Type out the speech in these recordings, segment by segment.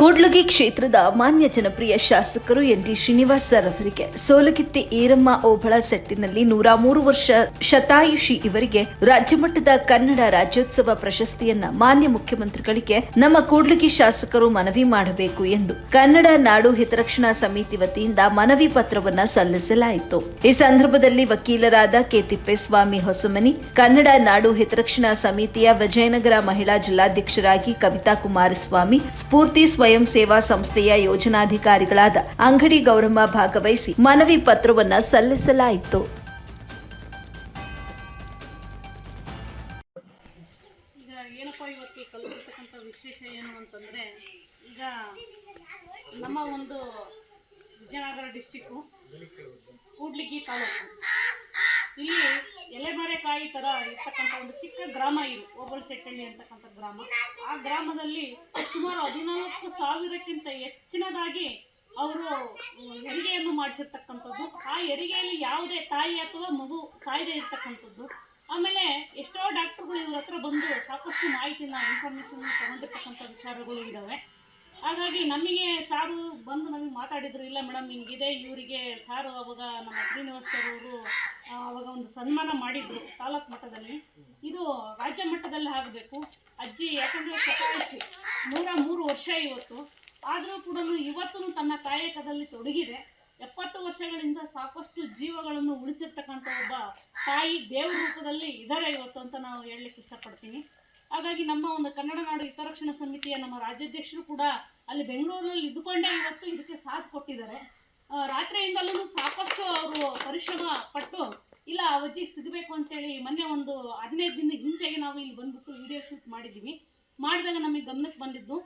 ಕೂಡ್ಲಗಿ ಕ್ಷೇತ್ರದ ಮಾನ್ಯ ಜನಪ್ರಿಯ ಶಾಸಕರು ಎನ್ ಡಿ ಶ್ರೀನಿವಾಸ್ ಸರ್ ಅವರಿಗೆ ಸೋಲಗಿತ್ತಿ ಈರಮ್ಮ ಓಬಳ ಸೆಟ್ಟಿನಲ್ಲಿ ನೂರ ಮೂರು ವರ್ಷ ಶತಾಯುಷಿ ಇವರಿಗೆ ರಾಜ್ಯಮಟ್ಟದ ಕನ್ನಡ ರಾಜ್ಯೋತ್ಸವ ಪ್ರಶಸ್ತಿಯನ್ನ ಮಾನ್ಯ ಮುಖ್ಯಮಂತ್ರಿಗಳಿಗೆ ನಮ್ಮ ಕೂಡ್ಲಗಿ ಶಾಸಕರು ಮನವಿ ಮಾಡಬೇಕು ಎಂದು ಕನ್ನಡ ನಾಡು ಹಿತರಕ್ಷಣಾ ಸಮಿತಿ ವತಿಯಿಂದ ಮನವಿ ಪತ್ರವನ್ನ ಸಲ್ಲಿಸಲಾಯಿತು. ಈ ಸಂದರ್ಭದಲ್ಲಿ ವಕೀಲರಾದ ಕೆ ತಿಪ್ಪೇಸ್ವಾಮಿ ಹೊಸಮನಿ, ಕನ್ನಡ ನಾಡು ಹಿತರಕ್ಷಣಾ ಸಮಿತಿಯ ವಿಜಯನಗರ ಮಹಿಳಾ ಜಿಲ್ಲಾಧ್ಯಕ್ಷರಾಗಿ ಕವಿತಾ ಕುಮಾರಸ್ವಾಮಿ, ಸ್ಫೂರ್ತಿ ಸ್ವಯಂ ಸೇವಾ ಸಂಸ್ಥೆಯ ಯೋಜನಾಧಿಕಾರಿಗಳಾದ ಅಂಗಡಿ ಗೌರಮ್ಮ ಭಾಗವಹಿಸಿ ಮನವಿ ಪತ್ರವನ್ನ ಸಲ್ಲಿಸಲಾಯಿತು. ಈಗ ಏನಪ್ಪ ಇವತ್ತು ಕಲ್ತಿರ್ತಕ್ಕಂಥ ವಿಶೇಷ ಏನು ಅಂತಂದರೆ, ಈಗ ನಮ್ಮ ಒಂದು ವಿಜಯನಗರ ಡಿಸ್ಟಿಕ್ಕು ಕೂಡ್ಲಿಗಿ ತಾಲೂಕು. ಇಲ್ಲಿ ಎಲೆಮರೆಕಾಯಿ ಥರ ಇರ್ತಕ್ಕಂಥ ಒಂದು ಚಿಕ್ಕ ಗ್ರಾಮ ಇದು ಓಬಳಸೆಟ್ಟಳ್ಳಿ ಅಂತಕ್ಕಂಥ ಗ್ರಾಮ. ಆ ಗ್ರಾಮದಲ್ಲಿ ಸುಮಾರು ಹದಿನಾಲ್ಕು ಸಾವಿರಕ್ಕಿಂತ ಹೆಚ್ಚಿನದಾಗಿ ಅವರು ಹೆರಿಗೆಯನ್ನು ಮಾಡಿಸಿರ್ತಕ್ಕಂಥದ್ದು. ಆ ಹೆರಿಗೆಯಲ್ಲಿ ಯಾವುದೇ ತಾಯಿ ಅಥವಾ ಮಗು ಸಾಯದೇ ಇರ್ತಕ್ಕಂಥದ್ದು. ಆಮೇಲೆ ಎಷ್ಟೋ ಡಾಕ್ಟರ್ಗಳು ಇವ್ರ ಹತ್ರ ಬಂದು ಸಾಕಷ್ಟು ಮಾಹಿತಿನ ಇನ್ಫಾರ್ಮೇಷನ್ ತಗೊಂಡಿರ್ತಕ್ಕಂಥ ವಿಚಾರಗಳು ಇದ್ದಾವೆ ಹಾಗಾಗಿ ನಮಗೆ ಸಾರು ಬಂದು ನಮಗೆ ಮಾತಾಡಿದ್ರು, ಇಲ್ಲ ಮೇಡಮ್, ಹಿಂಗಿದೆ, ಇವರಿಗೆ ಸಾರು ಅವಾಗ ನಮ್ಮ ಶ್ರೀನಿವಾಸ್ ಸರ್ ಅವರು ಆ, ಅವಾಗ ಒಂದು ಸನ್ಮಾನ ಮಾಡಿದ್ರು ತಾಲೂಕು ಮಟ್ಟದಲ್ಲಿ. ಇದು ರಾಜ್ಯ ಮಟ್ಟದಲ್ಲಿ ಆಗಬೇಕು. ಅಜ್ಜಿ ಯಾಕಂದ್ರೆ ಶತಾಯುಷಿ ನೂರ ಮೂರು ವರ್ಷ ಇವತ್ತು. ಆದರೂ ಕೂಡ ಇವತ್ತು ತನ್ನ ಕಾಯಕದಲ್ಲಿ ತೊಡಗಿದೆ. ಎಪ್ಪತ್ತು ವರ್ಷಗಳಿಂದ ಸಾಕಷ್ಟು ಜೀವಗಳನ್ನು ಉಳಿಸಿರ್ತಕ್ಕಂಥ ಒಬ್ಬ ತಾಯಿ ದೇವ್ರ ರೂಪದಲ್ಲಿ ಇದ್ದಾರೆ ಇವತ್ತು ಅಂತ ನಾವು ಹೇಳಲಿಕ್ಕೆ ಇಷ್ಟಪಡ್ತೀನಿ. ಹಾಗಾಗಿ ನಮ್ಮ ಒಂದು ಕನ್ನಡ ನಾಡು ಹಿತರಕ್ಷಣಾ ಸಮಿತಿಯ ನಮ್ಮ ರಾಜ್ಯಾಧ್ಯಕ್ಷರು ಕೂಡ ಅಲ್ಲಿ ಬೆಂಗಳೂರಿನಲ್ಲಿ ಇದ್ದುಕೊಂಡೇ ಇವತ್ತು ಇದಕ್ಕೆ ಸಾಥ್ ಕೊಟ್ಟಿದ್ದಾರೆ. ರಾತ್ರಿಯಿಂದಲೂ ಸಾಕಷ್ಟು ಪರಿಶ್ರಮ ಪಟ್ಟು. ಇಲ್ಲ ಆ ಸಿಗಬೇಕು ಅಂತೇಳಿ ಮೊನ್ನೆ ಒಂದು ಹದಿನೈದು ದಿನ ಹಿಂಚೆಗೆ ನಾವು ಇಲ್ಲಿ ಬಂದ್ಬಿಟ್ಟು ವಿಡಿಯೋ ಶೂಟ್ ಮಾಡಿದ್ದೀವಿ. ಮಾಡಿದಾಗ ನಮಗೆ ಗಮನಕ್ಕೆ ಬಂದಿದ್ದು.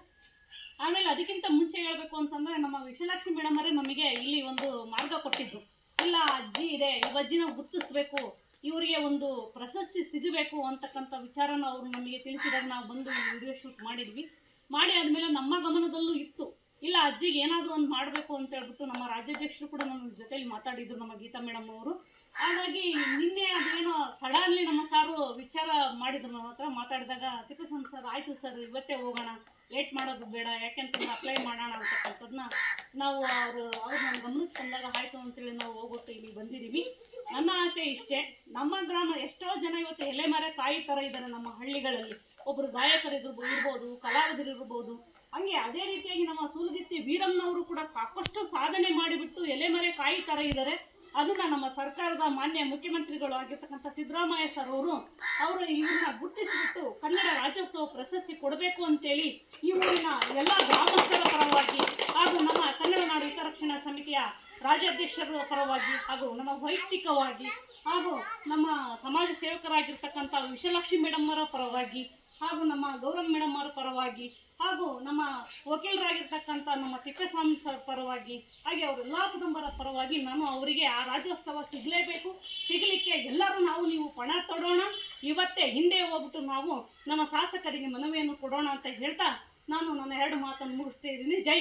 ಆಮೇಲೆ ಅದಕ್ಕಿಂತ ಮುಂಚೆ ಹೇಳಬೇಕು ಅಂತಂದರೆ ನಮ್ಮ ವಿಶಾಲಾಕ್ಷಿ ಮೇಡಮ್ ಅವರೇ ನಮಗೆ ಇಲ್ಲಿ ಒಂದು ಮಾರ್ಗ ಕೊಟ್ಟಿದ್ದರು ಇಲ್ಲ, ಅಜ್ಜಿ, ಇದೆ, ಈ ಅಜ್ಜಿನ ಗುರ್ತಿಸ್ಬೇಕು. ಇವರಿಗೆ ಒಂದು ಪ್ರಶಸ್ತಿ ಸಿಗಬೇಕು ಅಂತಕ್ಕಂಥ ವಿಚಾರನ ಅವರು ನಮಗೆ ತಿಳಿಸಿದಾಗ ನಾವು ಬಂದು ವಿಡಿಯೋ ಶೂಟ್ ಮಾಡಿದ್ವಿ. ಮಾಡಿ ಆದಮೇಲೆ ನಮ್ಮ ಗಮನದಲ್ಲೂ ಇತ್ತು. ಇಲ್ಲ, ಅಜ್ಜಿಗೆ ಏನಾದರೂ ಒಂದು ಮಾಡಬೇಕು ಅಂತ ಹೇಳ್ಬಿಟ್ಟು ನಮ್ಮ ರಾಜ್ಯಾಧ್ಯಕ್ಷರು ಕೂಡ ನಮ್ಮ ಜೊತೆಯಲ್ಲಿ ಮಾತಾಡಿದ್ರು ನಮ್ಮ ಗೀತಾ ಮೇಡಮ್ ಅವರು. ಹಾಗಾಗಿ ನಿನ್ನೆ ಅದೇನೋ ಸಡನ್ಲಿ ನಮ್ಮ ಸಾರು ವಿಚಾರ ಮಾಡಿದ್ರು, ನಮ್ಮ ಹತ್ರ ಮಾತಾಡಿದಾಗ, ತಿಪ್ಪೇಸ್ವಾಮಿ ಸರ್ ಆಯಿತು ಸರ್ ಇವತ್ತೇ ಹೋಗೋಣ. ಲೇಟ್ ಮಾಡೋದು ಬೇಡ, ಯಾಕೆಂತಂದ್ರೆ ಅಪ್ಲೈ ಮಾಡೋಣ ಅಂತಕ್ಕಂಥದ್ದನ್ನ ನಾವು ಅವರು, ಅವ್ರು ನನ್ನ ಗಮನಕ್ಕೆ ತಂದಾಗ ಆಯಿತು ಅಂತೇಳಿ ನಾವು ಹೋಗ್ಬಿಟ್ಟು ಇಲ್ಲಿ ಬಂದಿದ್ದೀವಿ. ನನ್ನ ಆಸೆ ಇಷ್ಟೇ, ನಮ್ಮ ಗ್ರಾಮ ಎಷ್ಟೋ ಜನ ಇವತ್ತು ಎಲೆ ಮರ ಕಾಯಿ ಥರ ಇದ್ದಾರೆ ನಮ್ಮ ಹಳ್ಳಿಗಳಲ್ಲಿ. ಒಬ್ಬರು ಗಾಯಕರು ಇರ್ಬೋದು ಇರ್ಬೋದು, ಕಲಾವಿದರು ಇರ್ಬೋದು ಹಂಗೆ ಅದೇ ರೀತಿಯಾಗಿ ನಮ್ಮ ಸೂಲಗಿತ್ತಿ ವೀರಮ್ಮನವರು ಕೂಡ ಸಾಕಷ್ಟು ಸಾಧನೆ ಮಾಡಿಬಿಟ್ಟು ಎಲೆಮರೆ ಕಾಯಿ ಥರ ಇದ್ದಾರೆ. ಅದನ್ನ ನಮ್ಮ ಸರ್ಕಾರದ ಮಾನ್ಯ ಮುಖ್ಯಮಂತ್ರಿಗಳು ಆಗಿರ್ತಕ್ಕಂಥ ಸಿದ್ದರಾಮಯ್ಯ ಸರ್ ಅವರು ಅವರು ಇವ್ರನ್ನ ಗುರುತಿಸಿಬಿಟ್ಟು ಕನ್ನಡ ರಾಜ್ಯೋತ್ಸವ ಪ್ರಶಸ್ತಿ ಕೊಡಬೇಕು ಅಂತೇಳಿ ಈ ಊರಿನ ಎಲ್ಲ ಗ್ರಾಮಸ್ಥರ ಪರವಾಗಿ ಹಾಗೂ ನಮ್ಮ ಕನ್ನಡ ನಾಡು ಹಿತರಕ್ಷಣಾ ಸಮಿತಿಯ ರಾಜ್ಯಾಧ್ಯಕ್ಷರ ಪರವಾಗಿ ಹಾಗೂ ನಮ್ಮ ವೈಯಕ್ತಿಕವಾಗಿ ಹಾಗೂ ನಮ್ಮ ಸಮಾಜ ಸೇವಕರಾಗಿರ್ತಕ್ಕಂಥ ವಿಶಾಲಾಕ್ಷಿ ಮೇಡಮ್ಮರ ಪರವಾಗಿ ಹಾಗೂ ನಮ್ಮ ಗೌರವ್ ಮೇಡಮ್ ಅವರ ಪರವಾಗಿ ಹಾಗೂ ನಮ್ಮ ವಕೀಲರಾಗಿರ್ತಕ್ಕಂಥ ನಮ್ಮ ತಿಪ್ಪೇಸ್ವಾಮಿ ಸರ್ ಪರವಾಗಿ, ಹಾಗೆ ಅವರೆಲ್ಲ ಕುಟುಂಬರ ಪರವಾಗಿ ನಾನು ಅವರಿಗೆ ಆ ರಾಜ್ಯೋತ್ಸವ ಸಿಗಲೇಬೇಕು. ಸಿಗಲಿಕ್ಕೆ ಎಲ್ಲರೂ ನಾವು ನೀವು ಪಣ ತೊಡೋಣ. ಇವತ್ತೇ ಹಿಂದೆ ಹೋಗ್ಬಿಟ್ಟು ನಾವು ನಮ್ಮ ಶಾಸಕರಿಗೆ ಮನವಿಯನ್ನು ಕೊಡೋಣ ಅಂತ ಹೇಳ್ತಾ ನಾನು ನನ್ನ ಎರಡು ಮಾತನ್ನು ಮುಗಿಸ್ತಾ ಇದ್ದೀನಿ. ಜೈ